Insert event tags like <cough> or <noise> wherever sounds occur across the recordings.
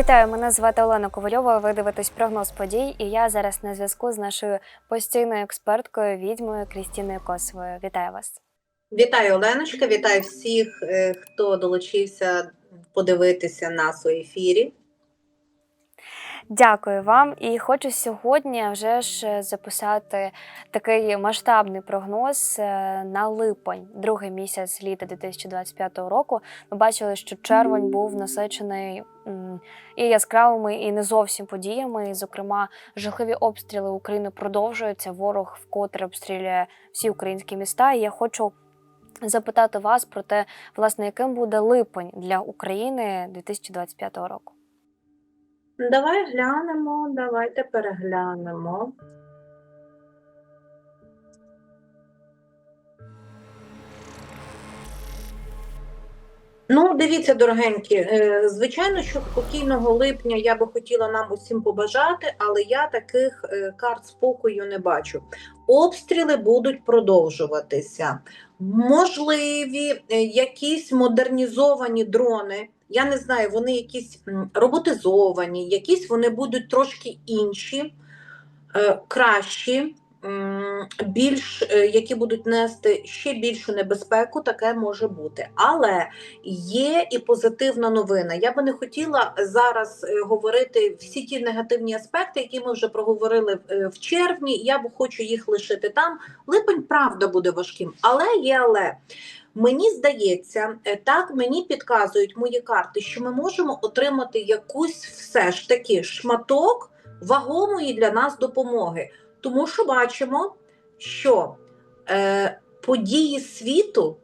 Вітаю, мене звати Олена Ковальова. Ви дивитесь прогноз подій, і я зараз на зв'язку з нашою постійною експерткою відьмою Крістіною Косовою. Вітаю вас. Вітаю, Оленочка, вітаю всіх, е, хто долучився подивитися нас у ефірі. Дякую вам. І хочу сьогодні вже ж записати такий масштабний прогноз е, на липень, другий місяць літа 2025 року. Ми бачили, що червень був насичений і яскравими, і не зовсім подіями. Зокрема, жахливі обстріли України продовжуються. Ворог вкотре обстрілює всі українські міста. І я хочу запитати вас про те, власне, яким буде липень для України 2025 року. Давай глянемо, давайте переглянемо. Ну, дивіться, дорогенькі, е, звичайно, що спокійного липня я би хотіла нам усім побажати, але я таких е, карт спокою не бачу. Обстріли будуть продовжуватися. Можливі е, якісь модернізовані дрони. Я не знаю, вони якісь роботизовані, якісь вони будуть трошки інші, е, кращі, більш, е, які будуть нести ще більшу небезпеку, таке може бути. Але є і позитивна новина. Я би не хотіла зараз е, говорити всі ті негативні аспекти, які ми вже проговорили е, в червні. Я б хочу їх лишити там. Липень правда буде важким, але є але. Мені здається, так мені підказують мої карти, що ми можемо отримати якусь все ж таки шматок вагомої для нас допомоги. Тому що бачимо, що е, події світу,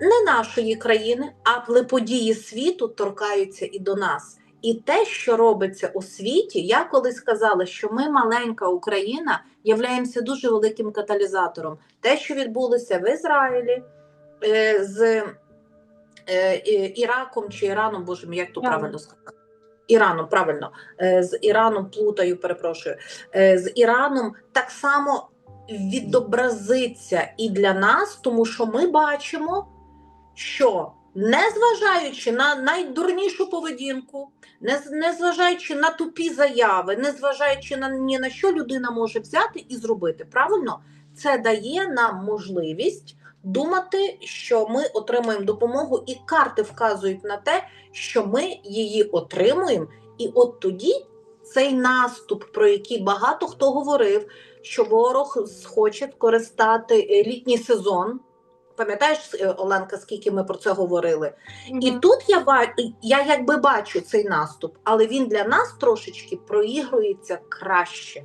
не нашої країни, але події світу торкаються і до нас. І те, що робиться у світі, я колись сказала, що ми, маленька Україна, являємося дуже великим каталізатором. Те, що відбулося в Ізраїлі е, з е, Іраком чи Іраном, боже мій, як то правильно сказати? Іраном, правильно, е, з Іраном плутаю, перепрошую. Е, З Іраном так само відобразиться і для нас, тому що ми бачимо, що незважаючи на найдурнішу поведінку, не- незважаючи на тупі заяви, незважаючи на ні на що людина може взяти і зробити, правильно, це дає нам можливість думати, що ми отримаємо допомогу, і карти вказують на те, що ми її отримуємо, і от тоді цей наступ, про який багато хто говорив, що ворог хоче скористати е, літній сезон. Пам'ятаєш, е, Оленка, скільки ми про це говорили? І тут я я якби бачу цей наступ, але він для нас трошечки проігрується краще.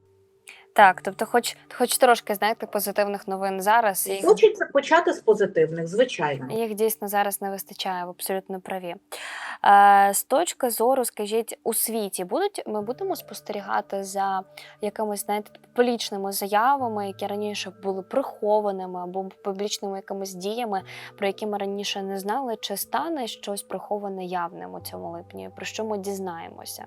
Так, тобто, хоч, хоч трошки знаєте позитивних новин зараз. і Їх, Хочеться почати з позитивних, звичайно. їх дійсно зараз не вистачає, ви абсолютно праві. Е, з точки зору, скажіть, у світі будуть ми будемо спостерігати за якимись знаєте, публічними заявами, які раніше були прихованими або публічними якимись діями, про які ми раніше не знали, чи стане щось приховане явним у цьому липні, про що ми дізнаємося.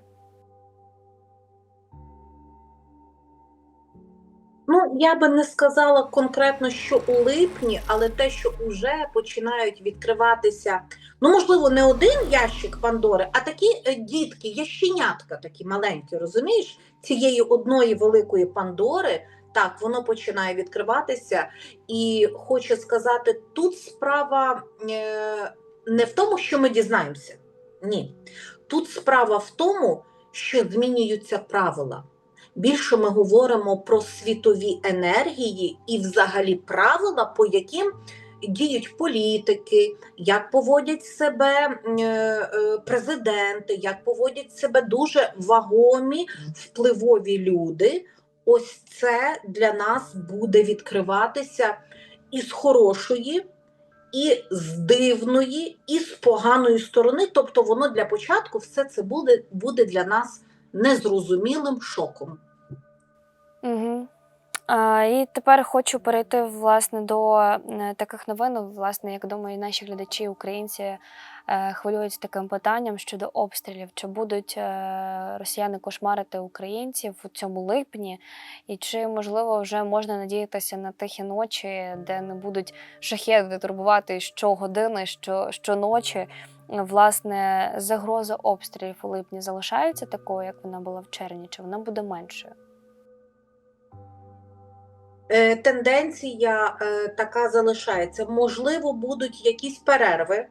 Я би не сказала конкретно, що у липні, але те, що вже починають відкриватися, ну, можливо, не один ящик Пандори, а такі е, дітки, ященятка такі маленькі, розумієш, цієї одної великої Пандори. Так, воно починає відкриватися, і хочу сказати, тут справа е, не в тому, що ми дізнаємося. Ні. Тут справа в тому, що змінюються правила. Більше ми говоримо про світові енергії і, взагалі, правила, по яким діють політики, як поводять себе е, е, президенти, як поводять себе дуже вагомі, впливові люди. Ось це для нас буде відкриватися із хорошої і з дивної, і з поганої сторони. Тобто, воно для початку все це буде, буде для нас незрозумілим шоком. І тепер хочу перейти власне до таких новин. Власне, як думаю, наші глядачі, українці е, хвилюються таким питанням щодо обстрілів. Чи будуть е, росіяни кошмарити українців у цьому липні? І чи можливо вже можна надіятися на тихі ночі, де не будуть шахеди турбувати щогодини, що щоночі? Власне, загроза обстрілів у липні залишається такою, як вона була в червні, чи вона буде меншою? Е, Тенденція е, така залишається. Можливо, будуть якісь перерви,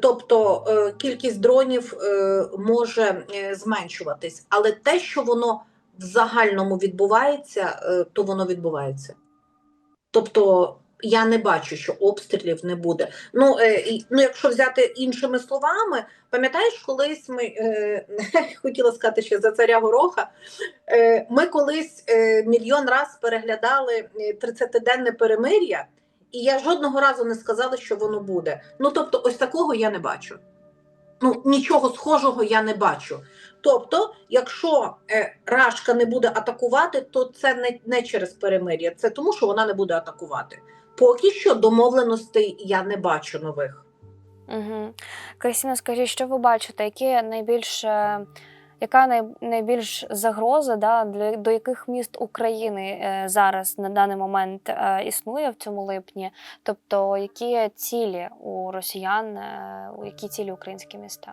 тобто е, кількість дронів може зменшуватись, але те, що воно в загальному відбувається, то воно відбувається. Тобто я не бачу, що обстрілів не буде. Ну, е, ну якщо взяти іншими словами, пам'ятаєш, колись ми е, <laughs> хотіла сказати ще за царя Гороха. Е, Ми колись е, мільйон раз переглядали е, 30-денне перемир'я, і я жодного разу не сказала, що воно буде. Ну тобто, ось такого я не бачу. Ну, нічого схожого я не бачу. Тобто, якщо е, Рашка не буде атакувати, то це не, не через перемир'я, це тому, що вона не буде атакувати. Поки що домовленостей я не бачу нових. Угу. Крістіна, скажіть, що ви бачите, які найбільш, е, яка най, найбільш загроза да, для, до яких міст України е, зараз на даний момент е, існує в цьому липні? Тобто, які цілі у росіян, у які цілі українські міста?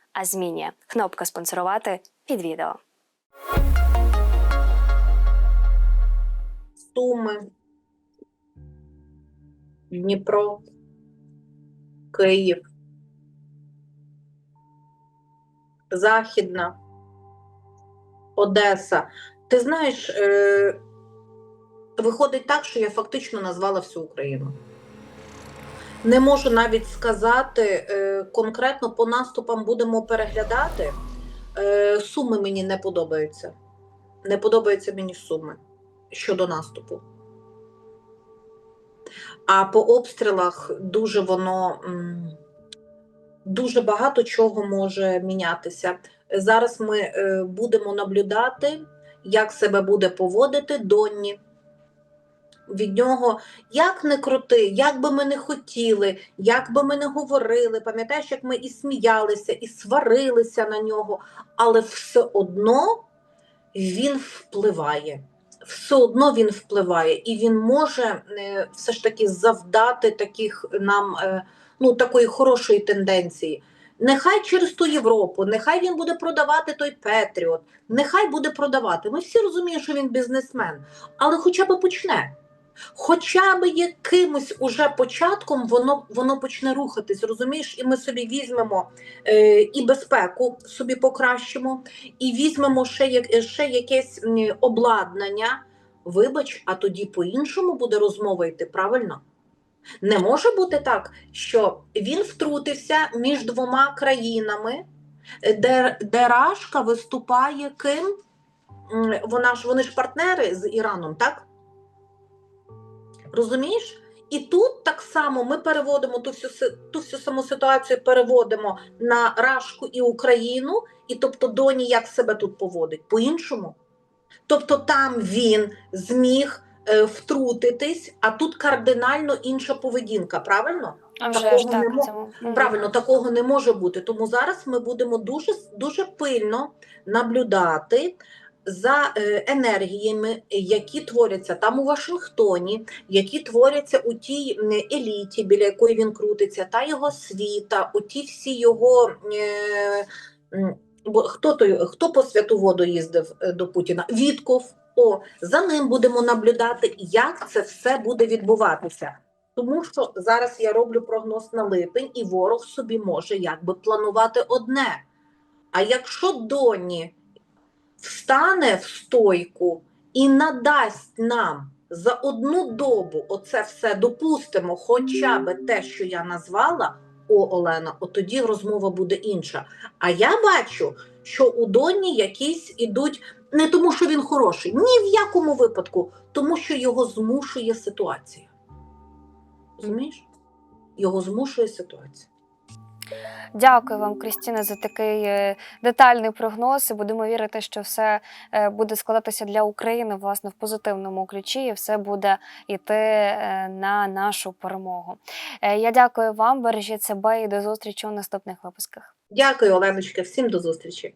а змінює. Кнопка спонсорувати під відео. Суми, Дніпро, Київ, Західна, Одеса. Ти знаєш, е, виходить так, що я фактично назвала всю Україну. Не можу навіть сказати е, конкретно по наступам будемо переглядати. Е, суми мені не подобаються. Не подобаються мені суми щодо наступу. А по обстрілах дуже воно дуже багато чого може мінятися. Зараз ми е, будемо наблюдати, як себе буде поводити Донні. Від нього, як не крути, як би ми не хотіли, як би ми не говорили, пам'ятаєш, як ми і сміялися, і сварилися на нього, але все одно він впливає все одно він впливає, і він може е, все ж таки завдати таких нам е, ну, такої хорошої тенденції. Нехай через ту Європу, нехай він буде продавати той Петріот, нехай буде продавати. Ми всі розуміємо, що він бізнесмен, але хоча б почне. Хоча б якимось уже початком воно воно почне рухатись, розумієш, і ми собі візьмемо е, і безпеку собі покращимо, і візьмемо ще, як, ще якесь обладнання. Вибач, а тоді по-іншому буде розмова йти, правильно? Не може бути так, що він втрутився між двома країнами, де, де Рашка виступає ким? Вона ж, вони ж партнери з Іраном, так? Розумієш? І тут так само ми переводимо ту всю ту всю саму ситуацію, переводимо на Рашку і Україну, і тобто Доні як себе тут поводить по-іншому. Тобто там він зміг е, втрутитись, а тут кардинально інша поведінка, правильно? А вже Такого ж так не в мо- цьому. Правильно, такого не може бути. Тому зараз ми будемо дуже, дуже пильно наблюдати за е, енергіями, які творяться там у Вашингтоні, які творяться у тій еліті, біля якої він крутиться, та його світа, у ті всі його. Е, бо хто той, хто по святу воду їздив е, до Путіна? Вітков. О, за ним будемо наблюдати, як це все буде відбуватися. Тому що зараз я роблю прогноз на липень, і ворог собі може якби планувати одне. А якщо Доні встане в стойку і надасть нам за одну добу оце все допустимо, хоча би те, що я назвала, о, Олена, от тоді розмова буде інша. А я бачу, що у Доні якісь ідуть не тому, що він хороший, ні в якому випадку, тому що його змушує ситуація. Розумієш? Його змушує ситуація. Дякую вам, Крістіна, за такий е, детальний прогноз. І будемо вірити, що все е, буде складатися для України власне в позитивному ключі, і все буде йти е, на нашу перемогу. Я дякую вам, бережіть себе і до зустрічі у наступних випусках. Дякую, Оленочка. Всім до зустрічі.